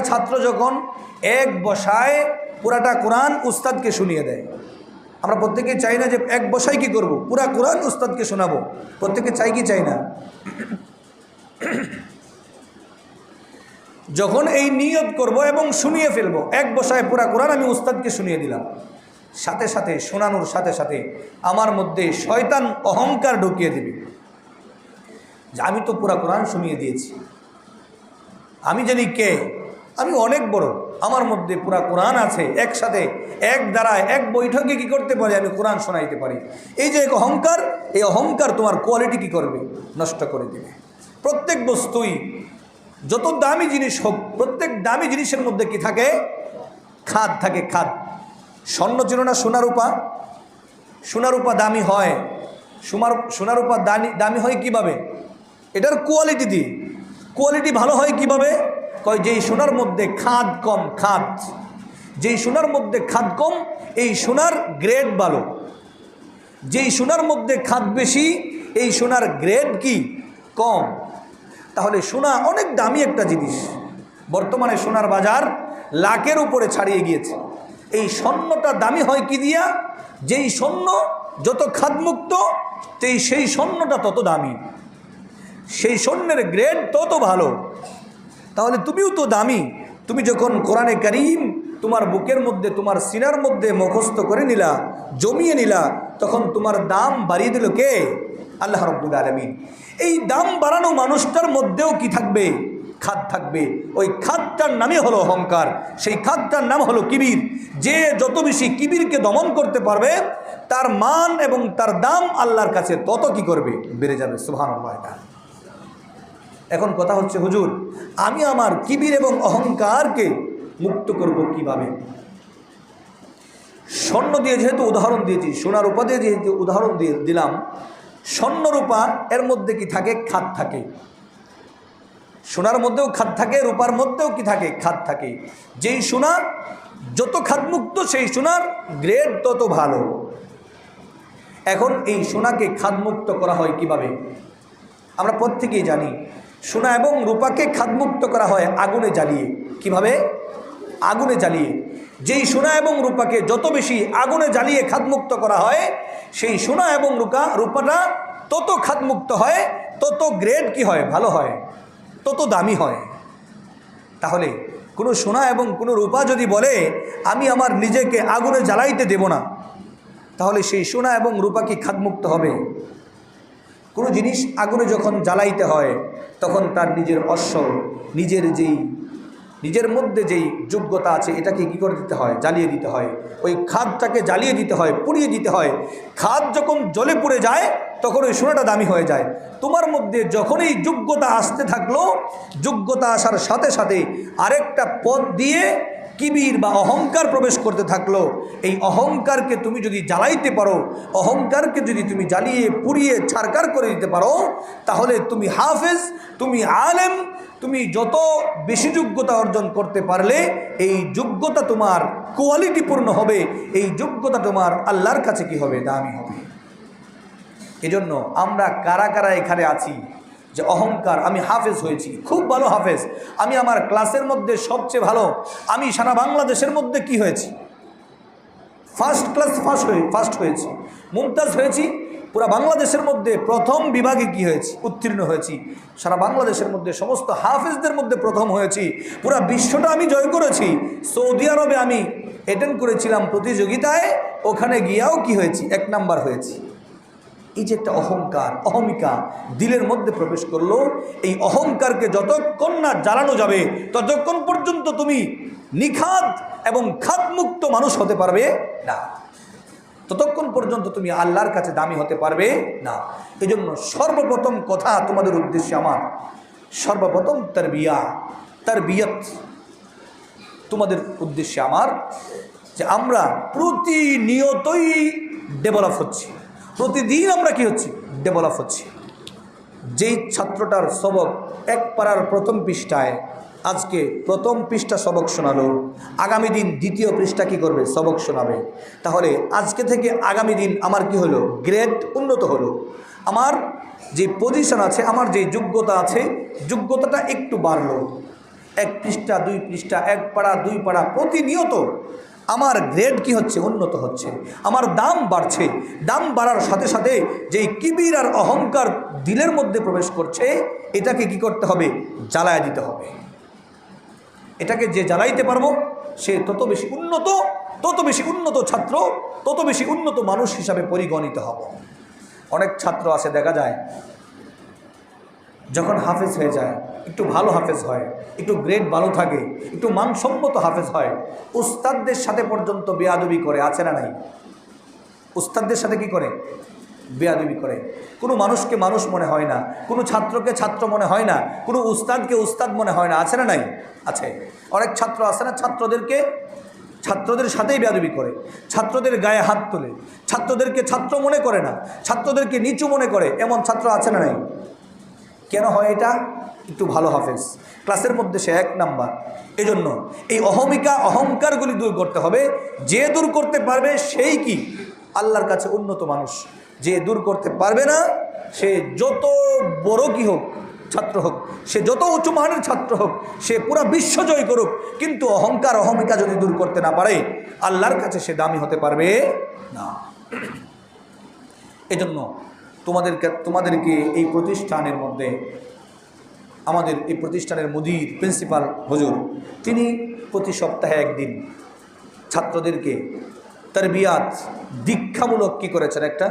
ছাত্র যখন এক বসায় পুরাটা কোরআন উস্তাদকে শুনিয়ে দেয়। আমরা প্রত্যেকে চাই না যে এক বসায় কি করব? পুরা কোরআন উস্তাদকে শোনাবো। প্রত্যেকে চাই কি চাই না? যখন এই নিয়ত করব এবং শুনিয়ে ফেলব, এক বসায় পুরা কোরআন আমি উস্তাদকে শুনিয়ে দিলাম। সাথে সাথে, শোনানোর সাথে সাথে আমার মধ্যে শয়তান অহংকার ঢুকিয়ে দিবে। যে আমি তো পুরা কোরআন শুনিয়ে দিয়েছি। আমি জানি কে? আমি অনেক বড়। আমার মধ্যে পুরা কোরআন আছে একসাথে, এক দ্বারায়, এক বৈঠকে কি করতে পারি আমি কোরআন শোনাইতে পারি। এই যে এক অহংকার, এই অহংকার তোমার কোয়ালিটি কি করবে? নষ্ট করে দেবে। প্রত্যেক বস্তুই, যত দামি জিনিস হোক, প্রত্যেক দামি জিনিসের মধ্যে কি থাকে? খাদ থাকে, খাদ। স্বর্ণ ছিল না সোনারূপা? সোনারূপা দামি হয়। সোনার সোনারূপা দামি দামি হয় কীভাবে? এটার কোয়ালিটি দিয়ে কোয়ালিটি ভালো হয় কীভাবে? কয়, যেই সোনার মধ্যে খাদ কম, খাদ। যেই সোনার মধ্যে খাদ কম, এই সোনার গ্রেড ভালো। যেই সোনার মধ্যে খাদ বেশি, এই সোনার গ্রেড কি? কম। তাহলে সোনা অনেক দামি একটা জিনিস। বর্তমানে সোনার বাজার লাখের উপরে ছাড়িয়ে গিয়েছে। এই স্বর্ণটা দামি হয় কি দিয়া? যেই স্বর্ণ যত খাদমুক্ত সেই সেই স্বর্ণটা তত দামি। সেই স্বর্ণের গ্রেড তত ভালো। তাহলে তুমিও তো দামি। তুমি যখন কোরআনে করিম তোমার বুকের মধ্যে, তোমার সিনার মধ্যে মুখস্থ করে নিলা, জমিয়ে নিলা, তখন তোমার দাম বাড়িয়ে দিল কে? আল্লাহ রব্বুল আলমিন। এই দাম বাড়ানো মানুষটার মধ্যেও কি থাকবে? খাদ থাকবে। ওই খাদটার নামই হলো অহংকার। সেই খাদটার নাম হলো কিবির। যে যত বেশি কিবিরকে দমন করতে পারবে, তার মান এবং তার দাম আল্লাহর কাছে তত কি করবে? বেড়ে যাবে। সুহান এখন কথা হচ্ছে, হুজুর, আমি আমার কিবির এবং অহংকারকে মুক্ত করব কীভাবে? স্বর্ণ দিয়ে যেহেতু উদাহরণ দিয়েছি, সোনার রূপা দিয়ে যেহেতু উদাহরণ দিয়ে দিলাম, স্বর্ণ রূপা এর মধ্যে কি থাকে? খাদ থাকে। সোনার মধ্যেও খাদ থাকে, রূপার মধ্যেও কি থাকে? খাদ থাকে। যেই সোনা যত খাদমুক্ত, সেই সোনার গ্রেড তত ভালো। এখন এই সোনাকে খাদমুক্ত করা হয় কীভাবে? আমরা প্রত্যেকেই জানি সোনা এবং রূপাকে খাদমুক্ত করা হয় আগুনে জ্বালিয়ে। কীভাবে? আগুনে জ্বালিয়ে। যেই সোনা এবং রূপাকে যত বেশি আগুনে জ্বালিয়ে খাদমুক্ত করা হয়, সেই সোনা এবং রূপা, রূপাটা তত খাদমুক্ত হয়, তত গ্রেড কি হয়? ভালো হয়। তত দামি হয়। তাহলে কোনো সোনা এবং কোনো রূপা যদি বলে, আমি আমার নিজেকে আগুনে জ্বালাইতে দেব না, তাহলে সেই সোনা এবং রূপা কি খাদমুক্ত হবে? কোনো জিনিস আগুনে যখন জ্বালাইতে হয়, তখন তার নিজের অশ্ব, নিজের যেই, নিজের মধ্যে যেই যোগ্যতা আছে, এটাকে কী করে দিতে হয়? জ্বালিয়ে দিতে হয়। ওই খাদটাকে জ্বালিয়ে দিতে হয়, পুড়িয়ে দিতে হয়। খাদ যখন জলে পুড়ে যায়, তখন ওই সোনাটা দামি হয়ে যায়। তোমার মধ্যে যখনই যোগ্যতা আসতে থাকল, যোগ্যতা আসার সাথে সাথে আরেকটা পথ দিয়ে কিবির বা অহংকার প্রবেশ করতে থাকল, এই অহংকারকে তুমি যদি জ্বালাইতে পারো, অহংকারকে যদি তুমি জ্বালিয়ে পুড়িয়ে ছারকার করে দিতে পারো, তাহলে তুমি হাফেজ, তুমি আলেম, তুমি যত বেশি যোগ্যতা অর্জন করতে পারলে, এই যোগ্যতা তোমার কোয়ালিটিপূর্ণ হবে, এই যোগ্যতা তোমার আল্লাহর কাছে কি হবে? দামি হবে। এজন্য আমরা কারা কারা এখানে আছি? যে অহংকার, আমি হাফেজ হয়েছি, খুব ভালো হাফেজ। আমি আমার ক্লাসের মধ্যে সবচেয়ে ভালো, আমি সারা বাংলাদেশের মধ্যে কি হয়েছি? ফার্স্ট ক্লাস ফার্স্ট হয়ে ফার্স্ট হয়েছি। মুমতাজ হয়েছি, পুরা বাংলাদেশের মধ্যে প্রথম বিভাগে কি হয়েছি? উত্তীর্ণ হয়েছি। সারা বাংলাদেশের মধ্যে সমস্ত হাফেজদের মধ্যে প্রথম হয়েছি। পুরা বিশ্বটা আমি জয় করেছি। সৌদি আরবে আমি অ্যাটেন্ড করেছিলাম প্রতিযোগিতায়, ওখানে গিয়াও কি হয়েছি? এক নাম্বার হয়েছি। এই যে একটা অহংকার, অহমিকা দিলের মধ্যে প্রবেশ করল, এই অহংকারকে যতক্ষণ না জ্বালানো যাবে, ততক্ষণ পর্যন্ত তুমি নিখাত এবং খাতমুক্ত মানুষ হতে পারবে না। ততক্ষণ পর্যন্ত তুমি আল্লাহর কাছে দামি হতে পারবে না। এই জন্য সর্বপ্রথম কথা তোমাদের উদ্দেশ্যে আমার, সর্বপ্রথম তার বিয়া তার বিয়ত তোমাদের উদ্দেশ্যে আমার, যে আমরা প্রতিনিয়তই ডেভেলপ হচ্ছি। প্রতিদিন আমরা কি হচ্ছি? ডেভেলপ হচ্ছি। যেই ছাত্রটার সবক এক পাড়ার প্রথম পৃষ্ঠায় আজকে প্রথম পৃষ্ঠা সবক শোনালো, আগামী দিন দ্বিতীয় পৃষ্ঠা কি করবে? সবক শোনাবে। তাহলে আজকে থেকে আগামী দিন আমার কি হলো? গ্রেড উন্নত হলো। আমার যে পজিশন আছে, আমার যে যোগ্যতা আছে, যোগ্যতাটা একটু বাড়লো। এক পৃষ্ঠা, দুই পৃষ্ঠা, এক পাড়া, দুই পাড়া প্রতিনিয়ত আমার গ্রেড কি হচ্ছে? উন্নত হচ্ছে। আমার দাম বাড়ছে। দাম বাড়ার সাথে সাথে যেই কিবির আর অহংকার দিলের মধ্যে প্রবেশ করছে, এটাকে কি করতে হবে? জ্বালায় দিতে হবে। এটাকে যে জ্বালাইতে পারব, সে তত বেশি উন্নত, তত বেশি উন্নত ছাত্র, তত বেশি উন্নত মানুষ হিসাবে পরিগণিত হব। অনেক ছাত্র আছে, দেখা যায় যখন হাফেজ হয়ে যায়, একটু ভালো হাফেজ হয়, একটু গ্রেড ভালো থাকে, একটু মানসম্মত হাফেজ হয়, উস্তাদদের সাথে পর্যন্ত বেয়াদবি করে, আছে না নাই? উস্তাদদের সাথে কি করে? বেয়াদবি করে। কোনো মানুষকে মানুষ মনে হয় না, কোনো ছাত্রকে ছাত্র মনে হয় না, কোনো উস্তাদকে উস্তাদ মনে হয় না, আছে না নাই? আছে। অনেক ছাত্র আছে না, ছাত্রদেরকে, ছাত্রদের সাথেই বেয়াদবি করে, ছাত্রদের গায়ে হাত তোলে, ছাত্রদেরকে ছাত্র মনে করে না, ছাত্রদেরকে নিচু মনে করে, এমন ছাত্র আছে না নাই? কেন হয় এটা? একটু ভালো হাফেজ। ক্লাসের মধ্যে সে এক নাম্বার। এজন্য এই অহমিকা, অহংকারগুলি দূর করতে হবে। যে দূর করতে পারবে সেই কি? আল্লাহর কাছে উন্নত মানুষ। যে দূর করতে পারবে না, সে যত বড় কি হোক, ছাত্র হোক, সে যত উঁচু মানের ছাত্র হোক, সে পুরা বিশ্ব জয় করুক। কিন্তু অহংকার, অহমিকা যদি দূর করতে না পারে, আল্লাহর কাছে সে দামি হতে পারবে না। এজন্য তোমাদেরকে তোমাদেরকে এই প্রতিষ্ঠানের মধ্যে, আমাদের এই প্রতিষ্ঠানের মুদির প্রিন্সিপাল হুজুর, তিনি প্রতি সপ্তাহে একদিন ছাত্রদেরকে তার বিয়াত দীক্ষামূলক কী করেছেন একটা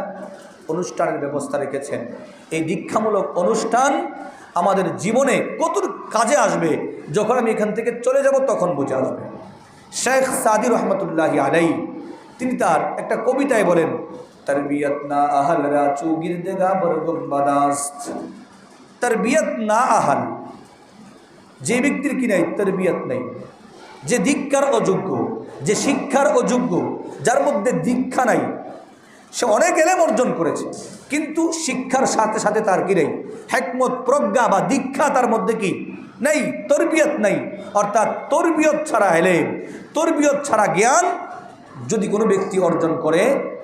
অনুষ্ঠানের ব্যবস্থা রেখেছেন। এই দীক্ষামূলক অনুষ্ঠান আমাদের জীবনে কত কাজে আসবে, যখন আমি এখান থেকে চলে যাব তখন বুঝে আসবে। শেখ সাদি রহমতুল্লাহ আলাই তিনি তার একটা কবিতায় বলেন तरबियत ना अहल राचू गिरदेगा बरगम बदास्त तरबियत না আহাল যে ব্যক্তির কি নাই তরবিয়ত নেই যে দীক্ষার অযোগ্য যে শিক্ষার অযোগ্য যার মধ্যে দীক্ষা নাই সে অনেক এলেম অর্জন করেছে কিন্তু শিক্ষার সাথে সাথে তার কি নেই হেকমত প্রজ্ঞা বা দীক্ষা তার মধ্যে কি নেই তরবিয়ত নেই অর্থাৎ তরবিয়ত ছাড়া এলেম তরবিয়ত ছাড়া জ্ঞান যদি কোনো ব্যক্তি অর্জন করে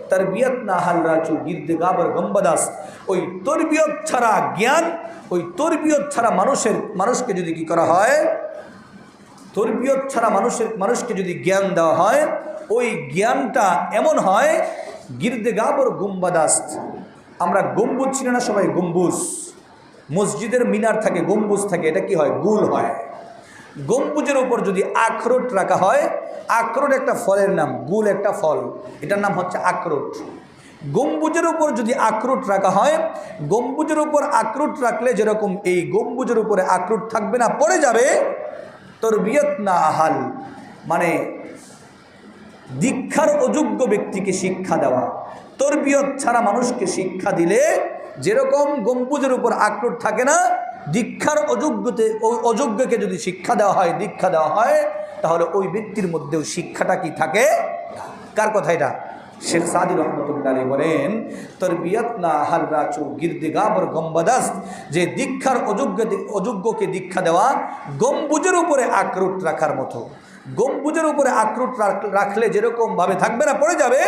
তরবিয়ত না হাল রাচু গির্দে গাবর গম্বাদাস। ওই তরবিয়ত ছাড়া জ্ঞান, ওই তরবিয়ত ছাড়া মানুষের, মানুষকে যদি কি করা হয়? তরবিয়ত ছাড়া মানুষের, মানুষকে যদি জ্ঞান দেওয়া হয়, ওই জ্ঞানটা এমন হয়, গির্দে গাবর গুম্বাদাস্ত আমরা গম্বুজ ছিল না সবাই? গম্বুজ। মসজিদের মিনার থাকে, গম্বুজ থাকে, এটা কি হয়? গুল হয়। গম্বুজের উপর যদি আখরোট রাখা হয় আখরোট একটা ফলের নাম, গুল একটা ফল। এটার নাম হচ্ছে আখরোট। গম্বুজের উপর যদি আখরোট রাখা হয়, গম্বুজের উপর আখরোট রাখলে যেরকম এই গম্বুজের উপরে আখরোট থাকবে না, পড়ে যাবে তোর বিয়ত না আহাল। মানে দীক্ষার অযোগ্য ব্যক্তিকে শিক্ষা দেওয়া। তরবিয়ত ছাড়া মানুষকে শিক্ষা দিলে যেরকম গম্বুজের উপর আক্রোট থাকে না, দীক্ষার অযোগ্যতে, অযোগ্যকে যদি শিক্ষা দেওয়া হয়, দীক্ষা দেওয়া হয় তাহলে ওই ব্যক্তির মধ্যেও শিক্ষাটা কি থাকে? কার কথা এটা? শেখ সাদি রহমতুল্লাহ বলেন, তরবিয়ত না হাল রাচু গির্দিগাবর গম্বাদাস যে দীক্ষার অযোগ্য অযোগ্যকে দীক্ষা দেওয়া গম্বুজের উপরে আক্রোট রাখার মতো। গম্বুজের উপরে আক্রোট রাখ- রাখলে যেরকমভাবে থাকবে না, পড়ে যাবে।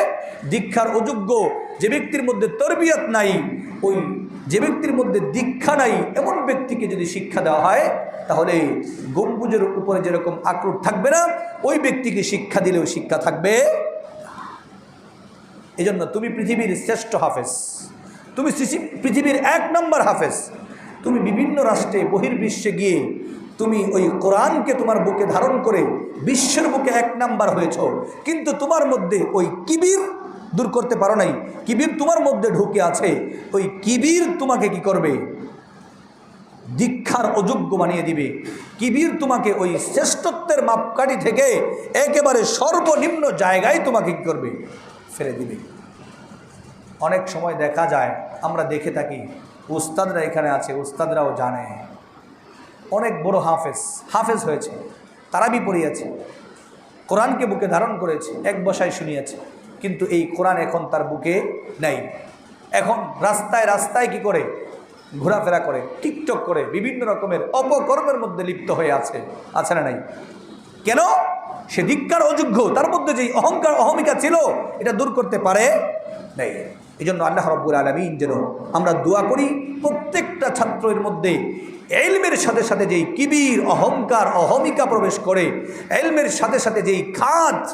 দীক্ষার অযোগ্য যে ব্যক্তির মধ্যে তরবিয়ত নাই, ওই যে ব্যক্তির মধ্যে দীক্ষা নাই, এমন ব্যক্তিকে যদি শিক্ষা দেওয়া হয় তাহলে গম্বুজের উপরে যেরকম আক্রোট থাকবে না, ওই ব্যক্তিকে শিক্ষা দিলেও শিক্ষা থাকবে এজন্য তুমি পৃথিবীর শ্রেষ্ঠ হাফেজ, তুমি পৃথিবীর এক নম্বর হাফেজ, তুমি বিভিন্ন রাষ্ট্রে বহির্বিশ্বে গিয়ে তুমি ওই কোরআনকে তোমার বুকে ধারণ করে বিশ্বের বুকে এক নাম্বার হয়েছ, কিন্তু তোমার মধ্যে ওই কিবির দূর করতে পারো নাই। কিবির তোমার মধ্যে ঢুকে আছে, ওই কিবির তোমাকে কি করবে? দীক্ষার অযোগ্য বানিয়ে দিবে। কিবির তোমাকে ওই শ্রেষ্ঠত্বের মাপকাঠি থেকে একেবারে সর্বনিম্ন জায়গায় তোমাকে কী করবে? ফেলে দিবে। অনেক সময় দেখা যায়, আমরা দেখে থাকি, উস্তাদরা এখানে আছে, উস্তাদরাও জানে। অনেক বড় হাফেজ হাফেজ হয়েছে, তারাবি পড়িয়েছে, কোরআনকে বুকে ধারণ করেছে, এক বসায় শুনিয়েছে, কিন্তু এই কোরআন এখন তার বুকে নেই। এখন রাস্তায় রাস্তায় কি করে? ঘোরাফেরা করে, টিকটক করে, বিভিন্ন রকমের অপকর্মের মধ্যে লিপ্ত হয়ে আছে। আছে না নাই? কেন? সে দীক্ষার অযোগ্য। তার মধ্যে যেই অহংকার, অহমিকা ছিল, এটা দূর করতে পারে নাই। এই জন্য আল্লাহ রব্বুল আলমিন যেন আমরা দোয়া করি, প্রত্যেকটা ছাত্রের মধ্যে এলমের সাথে সাথে যেই কিবির, অহংকার, অহমিকা প্রবেশ করে, এলমের সাথে সাথে যেই খাত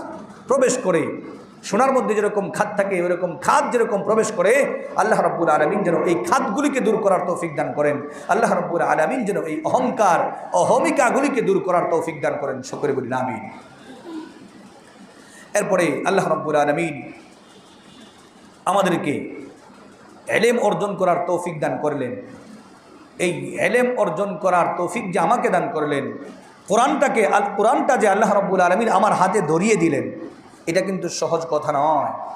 প্রবেশ করে সোনার মধ্যে যেরকম খাত থাকে, ওরকম খাত যেরকম প্রবেশ করে, আল্লাহ রব্বুল আলমিন যেন এই খাতগুলিকে দূর করার তৌফিক দান করেন। আল্লাহ রব্বুল আলমিন যেন এই অহংকার, অহমিকাগুলিকে দূর করার তৌফিক দান করেন। সকলে বলি আমিন। এরপরে আল্লাহ রব্বুল আলমিন আমাদেরকে এলেম অর্জন করার তৌফিক দান করলেন। এই এলেম অর্জন করার তৌফিক যে আমাকে দান করলেন, কোরআনটাকে, আল, কোরআনটা যে আল্লাহ রব্বুল আলমিন আমার হাতে ধরিয়ে দিলেন এটা কিন্তু সহজ কথা নয়।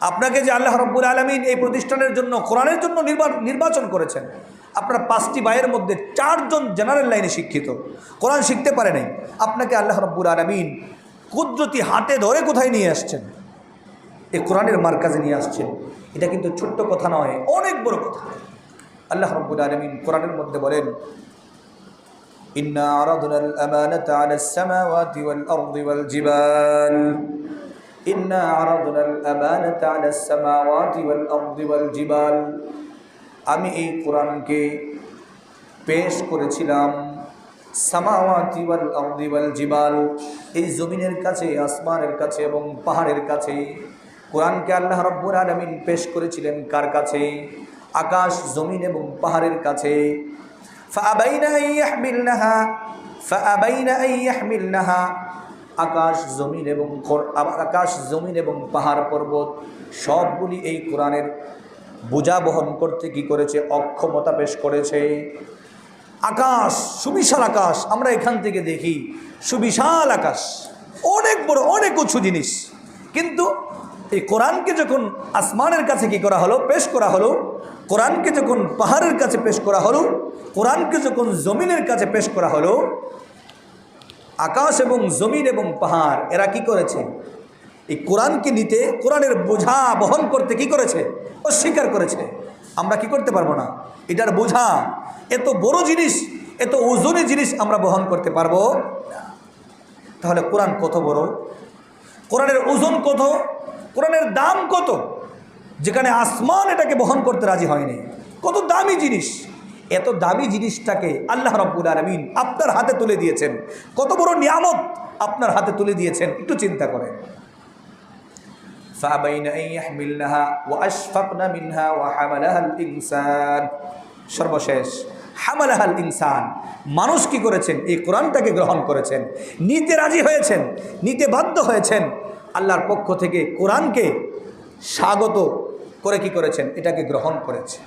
আপনাকে যে আল্লাহ রব্বুল আলমিন এই প্রতিষ্ঠানের জন্য, কোরআনের জন্য নির্বা- নির্বাচন করেছেন, আপনার পাঁচটি ভাইয়ের মধ্যে চারজন জেনারেল লাইনে শিক্ষিত। কোরআন শিখতে পারে নাই। আপনাকে আল্লাহ রব্বুল আলমিন কুদরতি হাতে ধরে কোথায় নিয়ে আসছেন? এই কোরআনের মার্কাজে নিয়ে আসছেন। এটা কিন্তু ছোট্ট কথা নয়, অনেক বড় কথা। আল্লাহ রব্বুল আলমিন কোরআনের মধ্যে বলেন إنا عرضنا الأمانة على السماوات والأرض والجبال إنا عرضنا الأمانة على السماوات والأرض والجبال আমি এই কোরআনকে পেশ করেছিলাম সামাওয়াতি ওয়াল আরদি ওয়াল জিবাল এই জমিনের কাছে আসমানের কাছে এবং পাহাড়ের কাছে কোরআনকে আল্লাহ রব্বুল আলামিন পেশ করেছিলেন কার কাছে আকাশ জমিন এবং পাহাড়ের কাছে فأبين أن يحملنها فأبين أن يحملنها আকাশ জমিন এবং কর- আ- আকাশ জমিন এবং পাহাড় পর্বত সবগুলি এই কোরআনের বোঝা বহন করতে কি করেছে অক্ষমতা পেশ করেছে আকাশ সুবিশাল আকাশ আমরা এখান থেকে দেখি সুবিশাল আকাশ অনেক বড় অনেক উঁচু জিনিস কিন্তু এই কোরআনকে যখন আসমানের কাছে কি করা হলো পেশ করা হলো কোরআনকে যখন পাহাড়ের কাছে পেশ করা হলো, কোরআনকে যখন জমিনের কাছে পেশ করা হলো, আকাশ এবং জমিন এবং পাহাড়, এরা কি করেছে? এই কোরআনকে নিতে, কোরআনের বোঝা বহন করতে কি করেছে? অস্বীকার করেছে। আমরা কি করতে পারব না? এটার বোঝা, এত বড় জিনিস, এত ওজনের জিনিস আমরা বহন করতে পারব তাহলে কোরআন কত বড়? কোরআনের ওজন কত? কোরআনের দাম কত? যেখানে আসমান এটাকে বহন করতে রাজি হয়নি। কত দামি জিনিস। এত দামি জিনিসটাকে আল্লাহ রব্বুল আলমিন আপনার হাতে তুলে দিয়েছেন। কত বড় নিয়ামত আপনার হাতে তুলে দিয়েছেন, একটু চিন্তা করেন। সর্বশেষ, হামালাহাল ইনসান। মানুষ কি করেছেন? এই কোরআনটাকে গ্রহণ করেছেন। নিতে রাজি হয়েছেন, নিতে বাধ্য হয়েছেন। আল্লাহর পক্ষ থেকে কোরআনকে স্বাগত করে কি করেছেন? এটাকে গ্রহণ করেছে।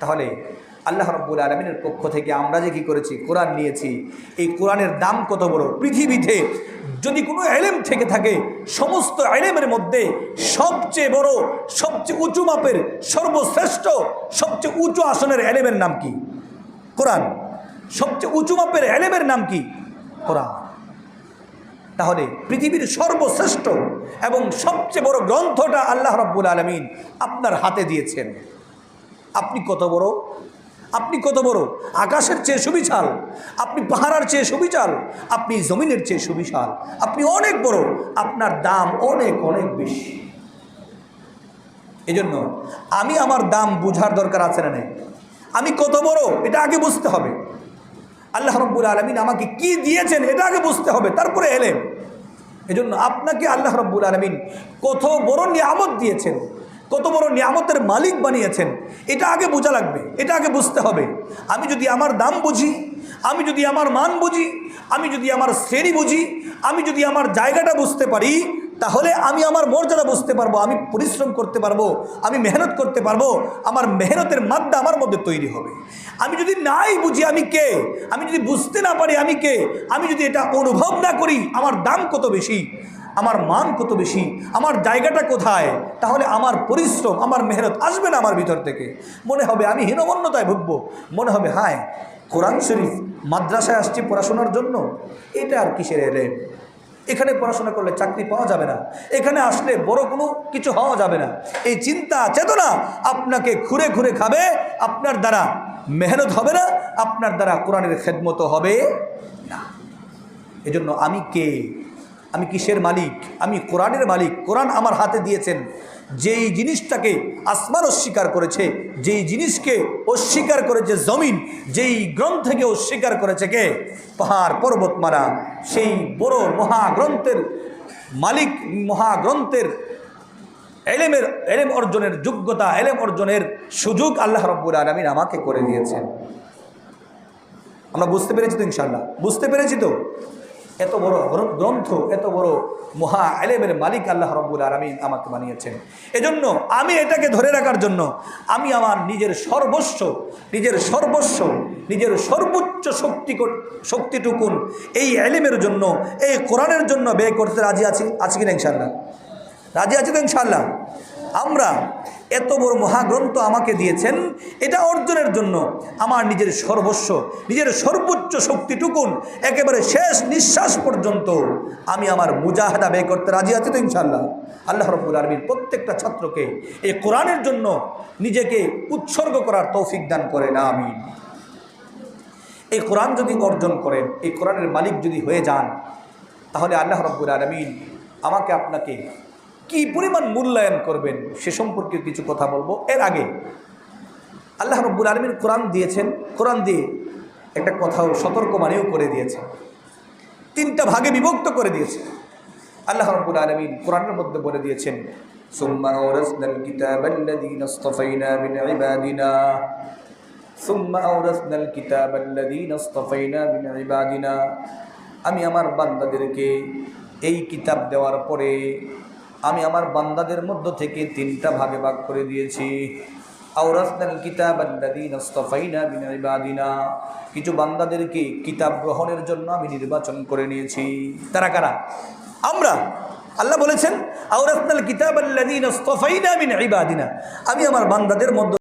তাহলে আল্লাহ রব্বুল আলমিনের পক্ষ থেকে আমরা যে কি করেছি? কোরআন নিয়েছি। এই কোরআনের দাম কত বড়? পৃথিবীতে যদি কোনো এলেম থেকে থাকে, সমস্ত এলেমের মধ্যে সবচেয়ে বড়, সবচেয়ে উঁচু মাপের, সর্বশ্রেষ্ঠ, সবচেয়ে উঁচু আসনের এলেমের নাম কি? কোরআন। সবচেয়ে উঁচু মাপের এলেমের নাম কি? কোরআন। তাহলে পৃথিবীর সর্বশ্রেষ্ঠ এবং সবচেয়ে বড় গ্রন্থটা আল্লাহ রব্বুল আলমিন আপনার হাতে দিয়েছেন। আপনি কত বড়? আপনি কত বড়? আকাশের চেয়ে সুবিশাল। আপনি পাহাড়ার চেয়ে সুবিশাল। আপনি জমিনের চেয়ে সুবিশাল। আপনি অনেক বড়। আপনার দাম অনেক অনেক বেশি। এজন্য আমি আমার দাম বুঝার দরকার আছে না নেই? আমি কত বড়? এটা আগে বুঝতে হবে। আল্লাহ রব্বুল আলমিন আমাকে কি দিয়েছেন এটা আগে বুঝতে হবে, তারপরে এলেন। এজন্য আপনাকে আল্লাহ রব্বুল আলমিন কত বড় নিয়ামত দিয়েছেন, কত বড় নিয়ামতের মালিক বানিয়েছেন, এটা আগে বোঝা লাগবে, এটা আগে বুঝতে হবে। আমি যদি আমার দাম বুঝি, আমি যদি আমার মান বুঝি, আমি যদি আমার শ্রেণি বুঝি, আমি যদি আমার জায়গাটা বুঝতে পারি তাহলে আমি আমার মর্যাদা বুঝতে পারব, আমি পরিশ্রম করতে পারব, আমি মেহনত করতে পারব, আমার মেহনতের মাদ্দা আমার মধ্যে তৈরি হবে। আমি যদি নাই বুঝি আমি কে? আমি যদি বুঝতে না পারি আমি কে? আমি যদি এটা অনুভব না করি, আমার দাম কত বেশি? আমার মান কত বেশি? আমার জায়গাটা কোথায়? তাহলে আমার পরিশ্রম, আমার মেহনত আসবে না আমার ভিতর থেকে। মনে হবে আমি হীনমন্যতায় ভুগবো। মনে হবে, হায়, কোরআন শরীফ মাদ্রাসায় আসছি পড়াশোনার জন্য? এটা আর কিসের এলে এখানে পড়াশোনা করলে চাকরি পাওয়া যাবে না। এখানে আসলে বড় কোনো কিছু হওয়া যাবে না। এই চিন্তা, চেতনা আপনাকে ঘুরে ঘুরে খাবে, আপনার দ্বারা মেহনত হবে না, আপনার দ্বারা কোরআনের খেদমতো হবে না। এজন্য আমি কে? আমি কিসের মালিক? আমি কোরআনের মালিক। কোরআন আমার হাতে দিয়েছেন। যেই জিনিসটাকে আসমান অস্বীকার করেছে, যেই জিনিসকে অস্বীকার করেছে জমিন, যেই গ্রন্থকে অস্বীকার করেছে কে? পাহাড়, পর্বতমালা। সেই বড় মহাগ্রন্থের মালিক, মহাগ্রন্থের এলেমের, এলেম অর্জনের যোগ্যতা, এলেম অর্জনের সুযোগ আল্লাহ রব্বুল আলমিন আমাকে করে দিয়েছেন। আমরা বুঝতে পেরেছি তো ইনশাল্লাহ বুঝতে পেরেছি তো? এত বড় গ্রন্থ এত বড় মহা এলেমের মালিক আল্লাহ রব্বুল আলমিন আমাকে বানিয়েছেন। এজন্য আমি এটাকে ধরে রাখার জন্য আমি আমার নিজের সর্বস্ব নিজের সর্বস্ব, নিজের সর্বোচ্চ শক্তি শক্তিটুকুন এই এলিমের জন্য, এই কোরআনের জন্য ব্যয় করতে রাজি আছি আছি কিনা ইনশাল্লাহ রাজি আছি তো ইনশাল্লাহ আমরা এত বড় মহাগ্রন্থ আমাকে দিয়েছেন। এটা অর্জনের জন্য আমার নিজের সর্বস্ব, নিজের সর্বোচ্চ শক্তিটুকুন একেবারে শেষ নিঃশ্বাস পর্যন্ত আমি আমার মুজাহাদা ব্যয় করতে রাজি আছি তো ইনশাল্লাহ আল্লাহ রব্বুল আলমীর প্রত্যেকটা ছাত্রকে এই কোরআনের জন্য নিজেকে উৎসর্গ করার তৌফিক দান করে না আমি এই কোরআন যদি অর্জন করেন, এই কোরআনের মালিক যদি হয়ে যান, তাহলে আল্লাহ রব্বুল আলমিন আমাকে আপনাকে কি পরিমাণ মূল্যায়ন করবেন সে সম্পর্কে কিছু কথা বলবো এর আগে আল্লাহ রব্বুল আলমিন কোরআন দিয়েছেন কোরআন দিয়ে একটা কথাও সতর্কবাণীও করে দিয়েছে তিনটা ভাগে বিভক্ত করে দিয়েছে আল্লাহ রব্বুল আলমিন কোরআনের মধ্যে বলে দিয়েছেন ثم أورثنا الكتاب الذين اصطفينا من عبادنا ثم أورثنا الكتاب الذين اصطفينا من عبادنا আমি আমার বান্দাদেরকে এই কিতাব দেওয়ার পরে আমি আমার বান্দাদের মধ্য থেকে তিনটা ভাগে ভাগ করে দিয়েছি। কিছু বান্দাদেরকে কিতাব গ্রহণের জন্য আমি নির্বাচন করে নিয়েছি। তারা কারা? আমরা। আল্লাহ বলেছেন কিতাব আমি আমার বান্দাদের মধ্য